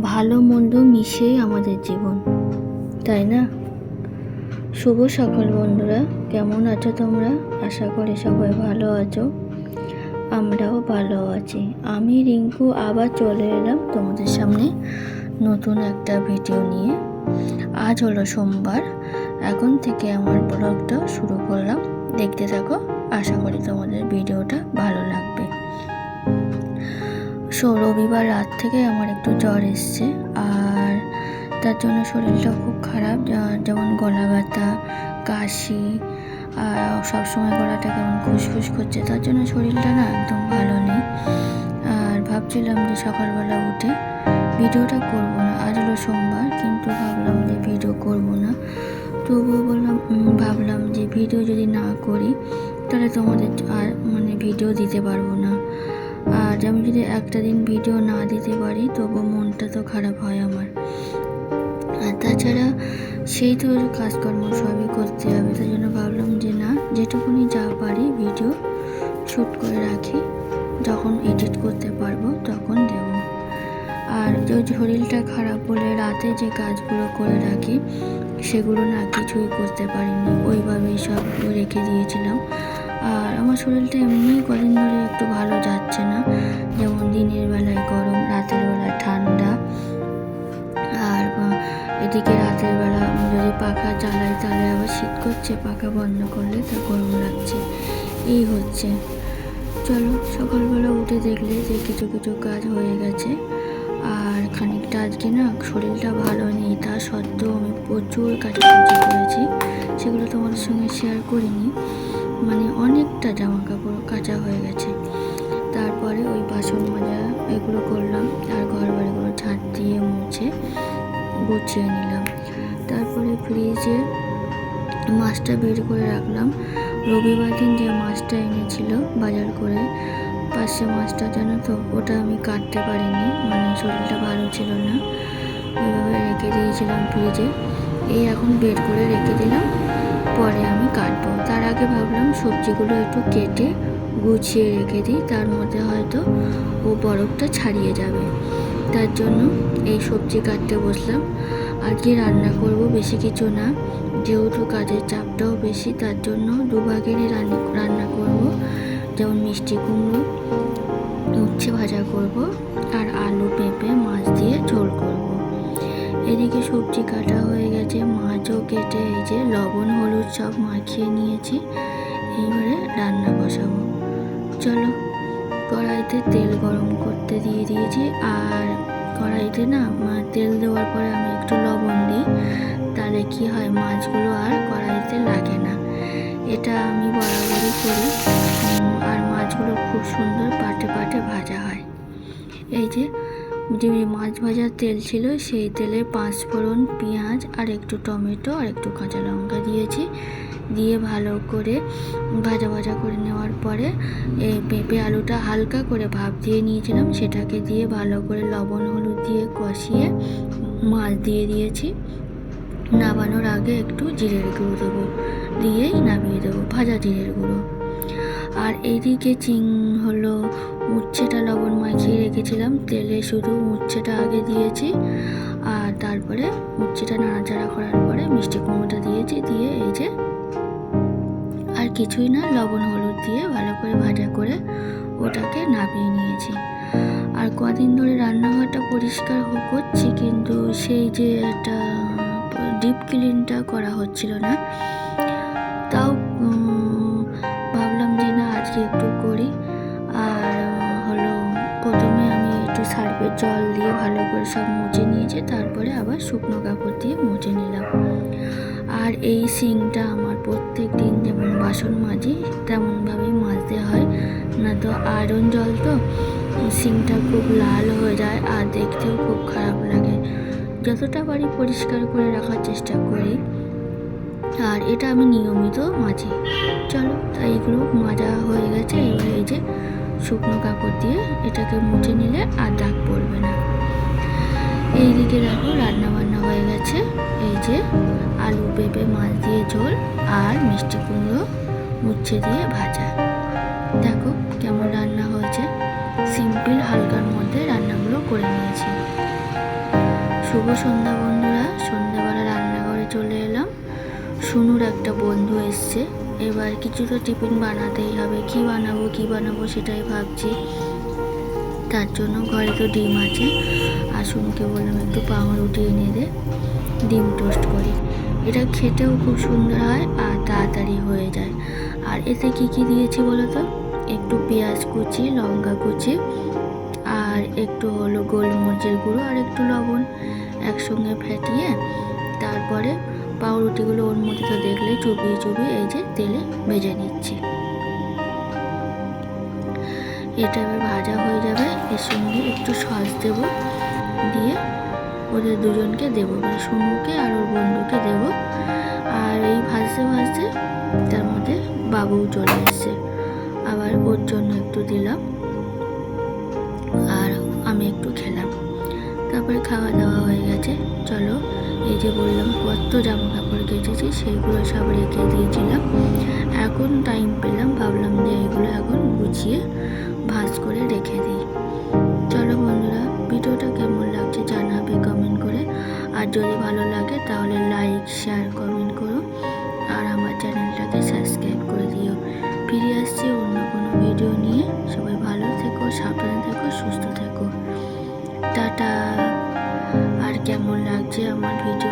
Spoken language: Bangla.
ভালো মন্দ মিশেই আমাদের জীবন, তাই না? শুভ সকাল বন্ধুরা, কেমন আছো তোমরা? আশা করি সবাই ভালো আছো, আমরাও ভালো আছি। আমি রিঙ্কু, আবার চলে এলাম তোমাদের সামনে নতুন একটা ভিডিও নিয়ে। আজ হলো সোমবার, এখন থেকে আমার ব্লগটা শুরু করলাম। দেখতে থাকো, আশা করি তোমাদের ভিডিওটা ভালো লাগবে। রবিবার রাত থেকে আমার একটু জ্বর এসছে। আর তার জন্য শরীরটা খুব খারাপ। যেমন গলা ব্যথা, কাশি, আর সবসময় গলাটা কেমন খুসখুস করছে, তার জন্য শরীরটা না একদম ভালো নেই। আর ভাবছিলাম যে সকালবেলা উঠে ভিডিওটা করব না। আজ হলো সোমবার, কিন্তু ভাবলাম যে ভিডিও করব না। তবুও বললাম ভাবলাম যে ভিডিও যদি না করি, তাহলে তোমাদের আর মানে ভিডিও দিতে পারব না। আর আমি যদি একটা দিন ভিডিও না দিতে পারি, তবু মনটা তো খারাপ হয় আমার। আর তাছাড়া সেই তো কাজকর্ম সবই করতে হবে। তাই জন্য ভাবলাম যে না, যেটুকুনি যা পারি ভিডিও শ্যুট করে রাখি। যখন এডিট করতে পারব, তখন দেব। আর যে শরীরটা খারাপ বলে রাতে যে কাজগুলো করে রাখি, সেগুলো না কিছুই করতে পারিনি। ওইভাবেই সব রেখে দিয়েছিলাম। আর আমার শরীরটা এমনি কদিন ধরে একটু ভালো যাচ্ছে না। পাখা চালাই তাহলে আবার শীত করছে, পাখা বন্ধ করলে তা গরম লাগছে। এই হচ্ছে। চলো, সকালবেলা উঠে দেখলে যে কিছু কিছু কাজ হয়ে গেছে। আর খানিকটা আজকে না শরীরটা ভালো নেই, তা সত্ত্বেও আমি প্রচুর কাটাকুটি করেছি। সেগুলো তোমাদের সঙ্গে শেয়ার করিনি। মানে অনেকটা জামা কাপড় কাচা হয়ে গেছে। তারপরে ওই বাসন মাজা এগুলো করলাম, আর ঘর বাড়িগুলো ঝাঁট দিয়ে মুছে গুছিয়ে নিলাম। তারপরে ফ্রিজে মাছটা বের করে রাখলাম। রবিবার দিন যে মাছটা এনেছিল বাজার করে, পাশে মাছটা জানো তো, ওটা আমি কাটতে পারিনি মানে শরীরটা ভালো ছিল না। ওইভাবে রেখে দিয়েছিলাম ফ্রিজে এই এখন বের করে রেখে দিলাম, পরে আমি কাটবো। তার আগে ভাবলাম সবজিগুলো একটু কেটে গুছিয়ে রেখে দিই, তার মধ্যে হয়তো ও বরফটা ছাড়িয়ে যাবে। তার জন্য এই সবজি কাটতে বসলাম। আজকে রান্না করব বেশি কিছু না। যেহেতু কাজের চাপটাও বেশি, তার জন্য দুভাগেরই রান্না করব। যেমন মিষ্টি কুমড়ো, উচ্ছে ভাজা করব, আর আলু পেঁপে, মাছ দিয়ে ঝোল করব। এদিকে সবজি কাটা হয়ে গেছে, মাছও কেটে এই যে লবণ, হলুদ সব মাখিয়ে নিয়েছি। এইবারে রান্না বসাবো। চলো কড়াইতে তেল গরম করতে দিয়ে দিয়েছি, আর কড়াইতে না তেল দেওয়ার পরে আমি একটু লবণ দিই। তাহলে কি হয়, মাছগুলো আর কড়াইতে লাগে না। এটা আমি বরাবরই করি। আর মাছগুলো খুব সুন্দর পাটে পাটে ভাজা হয়। এই যে যে মাছ ভাজার তেল ছিল, সেই তেলে পাঁচ ফোড়ন পেঁয়াজ আর একটু টমেটো আর একটু কাঁচা লঙ্কা দিয়েছি। দিয়ে ভালো করে ভাজা ভাজা করে নেওয়ার পরে এই পেঁপে আলুটা হালকা করে ভাপ দিয়ে নিয়েছিলাম। সেটাকে দিয়ে ভালো করে লবণ, হলুদ দিয়ে কষিয়ে মাছ দিয়ে দিয়েছি। নামানোর আগে একটু জিরের গুঁড়ো দেবো। দিয়েই নামিয়ে দেবো ভাজা জিরের গুঁড়ো। আর এইদিকে চিং হলো উচ্ছেটা লবণ মাখিয়ে রেখেছিলাম। তেলে শুধু উচ্ছেটা আগে দিয়েছি। আর তারপরে উচ্ছেটা নাড়াচাড়া করার পরে মিষ্টি কুমড়োটা দিয়েছি। দিয়ে এই যে কিছুই না, লবণ, হলুদ দিয়ে ভালো করে ভাজা করে ওটাকে নামিয়ে নিয়েছি। আর কদিন ধরে রান্নাঘরটা পরিষ্কার করছি, কিন্তু সেই যে একটা ডিপ ক্লিনটা করা হচ্ছিল না, তাও ভাবলাম যে না, আজকে একটু করি। আর হলো প্রথমে আমি একটু সার্ফের জল দিয়ে ভালো করে সব মুছে নিয়েছি, তারপরে আবার শুকনো কাপড় দিয়ে মুছে নিলাম। আর এই সিংটা আমার প্রত্যেক দিন যেমন বাসন মাজি, তেমনভাবেই মাজতে হয়। না তো আয়রন জল তো, সিংটা খুব লাল হয়ে যায় আর দেখতেও খুব খারাপ লাগে। যতটা পারি পরিষ্কার করে রাখার চেষ্টা করি। আর এটা আমি নিয়মিত মাজি। চলো, তাই এগুলো মাজা হয়ে গেছে। এবার এই যে শুকনো কাপড় দিয়ে এটাকে মুছে নিলে আর দাগ পড়বে না। এইদিকে দেখো রান্না বান্না হয়ে গেছে। এই যে আলু পেঁপে মাছ দিয়ে ঝোল আর মিষ্টি কুমড়ো উচ্ছে দিয়ে ভাজা। দেখো কেমন রান্না হয়েছে। সিম্পল হালকার মধ্যে রান্নাগুলো করে নিয়েছি। শুভ সন্ধ্যা বন্ধুরা, সন্ধ্যাবেলা রান্নাঘরে চলে এলাম। সুনুর একটা বন্ধু এসছে। এবার কিছু তো টিফিন বানাতেই হবে। কি বানাবো কি বানাবো সেটাই ভাবছি। তার জন্য ঘরে তো ডিম আছে। আর সুনুকে বললাম, একটু পাউরুটি এনে দে। ডিম টোস্ট করি। এটা খেতেও খুব সুন্দর হয় আর তাড়াতাড়ি হয়ে যায়। আর এতে কি কি দিয়েছি বলো তো? একটু পেঁয়াজ কুচি, লঙ্কা কুচি, আর একটু হলো গোলমরিচের গুঁড়ো আর একটু লবণ একসঙ্গে ফেটিয়ে তারপরে পাউরুটিগুলো ওর মধ্যে তো দেখলে চুবিয়ে চুবিয়ে এই যে তেলে ভেজে নিচ্ছি। এটা এবার ভাজা হয়ে যাবে, এর সঙ্গে একটু সস দেব, দিয়ে ওদের দুজনকে দেবো মানে সুনুকে আর ওর বন্ধুকে দেবো। আর এই ভাজতে ভাজতে তার মধ্যে বাবুও চলে এসছে। আবার ওর জন্য একটু দিলাম। আর আমি একটু খেলাম। তারপরে খাওয়া দাওয়া হয়ে গেছে। চলো, এই যে বললাম, কত জামা কাপড় কেচেছি, সেইগুলো সব রেখে দিয়েছিলাম। এখন টাইম পেলাম, ভাবলাম যে এগুলো এখন গুছিয়ে ভাজ করে রেখে দিই। চলো বন্ধুরা, ভিডিওটা আর যদি ভালো লাগে তাহলে লাইক শেয়ার কমেন্ট করো। আর আমার চ্যানেলটাকে সাবস্ক্রাইব করে দিও। ফিরে আসছি অন্য কোনো ভিডিও নিয়ে। সবাই ভালো থেকো, সাবধানে থেকো, সুস্থ থেকো। টাটা। আর কেমন লাগছে আমার ভিডিও